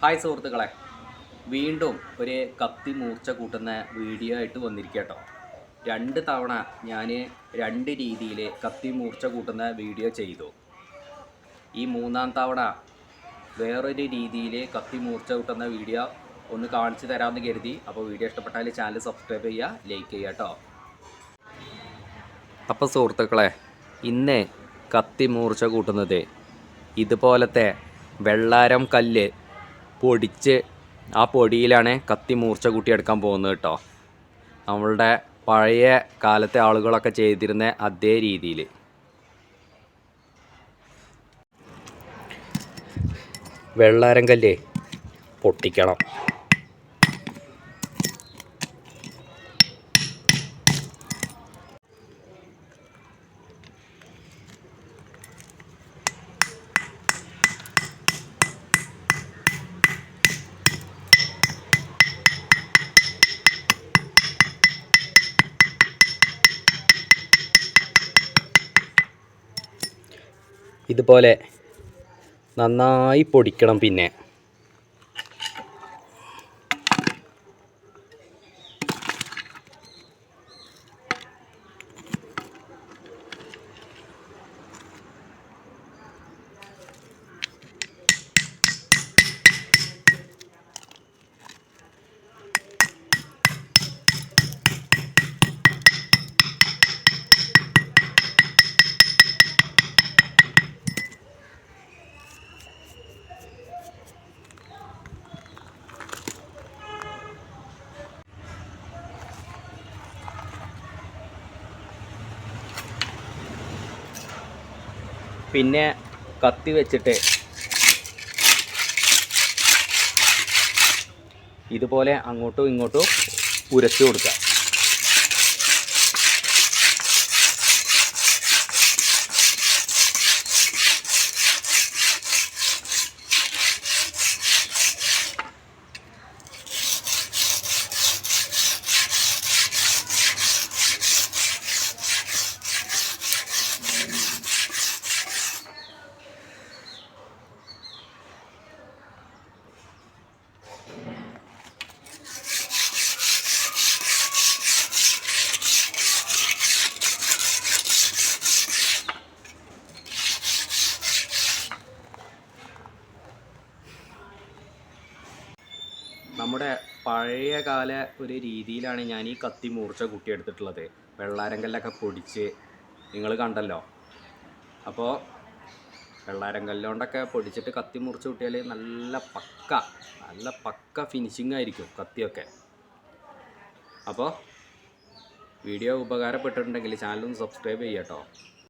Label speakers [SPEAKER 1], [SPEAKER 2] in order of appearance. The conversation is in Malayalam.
[SPEAKER 1] ഹായ് സുഹൃത്തുക്കളെ. വീണ്ടും ഒരു കത്തി മൂർച്ച കൂട്ടുന്ന വീഡിയോ ആയിട്ട് വന്നിരിക്കട്ടോ രണ്ട് തവണ ഞാൻ രണ്ട് രീതിയിൽ കത്തി മൂർച്ച കൂട്ടുന്ന വീഡിയോ ചെയ്തു. ഈ മൂന്നാം തവണ വേറൊരു രീതിയിൽ കത്തി മൂർച്ച കൂട്ടുന്ന വീഡിയോ ഒന്ന് കാണിച്ചു തരാമെന്ന് കരുതി. അപ്പോൾ വീഡിയോ ഇഷ്ടപ്പെട്ടാൽ ചാനൽ സബ്സ്ക്രൈബ് ചെയ്യുക ലൈക്ക് ചെയ്യുക കേട്ടോ. അപ്പോൾ സുഹൃത്തുക്കളെ ഇന്ന് കത്തി മൂർച്ച കൂട്ടുന്നത് ഇതുപോലത്തെ വെള്ളാരം കല്ല് പൊടിച്ച് ആ പൊടിയിലാണ് കത്തി മൂർച്ച കൂട്ടിയെടുക്കാൻ പോകുന്നത് കേട്ടോ. നമ്മളുടെ പഴയ കാലത്തെ ആളുകളൊക്കെ ചെയ്തിരുന്ന അതേ രീതിയിൽ വെള്ളാരം കല്ലേ? പൊട്ടിക്കണം. ഇതുപോലെ നന്നായി പൊടിക്കണം പിന്നെ. പിന്നെ കത്തി വെച്ചിട്ട് ഇതുപോലെ അങ്ങോട്ടും ഇങ്ങോട്ടും ഉരച്ചു കൊടുക്കുക. നമ്മുടെ പഴയ കാല ഒരു രീതിയിലാണ് ഞാൻ ഈ കത്തി മൂർച്ച കൂട്ടിയെടുത്തിട്ടുള്ളത്. വെള്ളാരങ്കല്ലൊക്കെ പൊടിച്ച് നിങ്ങൾ കണ്ടല്ലോ. അപ്പോൾ വെള്ളാരങ്കല്ലോണ്ടൊക്കെ പൊടിച്ചിട്ട് കത്തി മുറിച്ച് കൂട്ടിയാൽ നല്ല പക്ക നല്ല പക്ക ഫിനിഷിംഗ് ആയിരിക്കും കത്തിയൊക്കെ. അപ്പോൾ വീഡിയോ ഉപകാരപ്പെട്ടിട്ടുണ്ടെങ്കിൽ ചാനലൊന്ന് സബ്സ്ക്രൈബ് ചെയ്യാം കേട്ടോ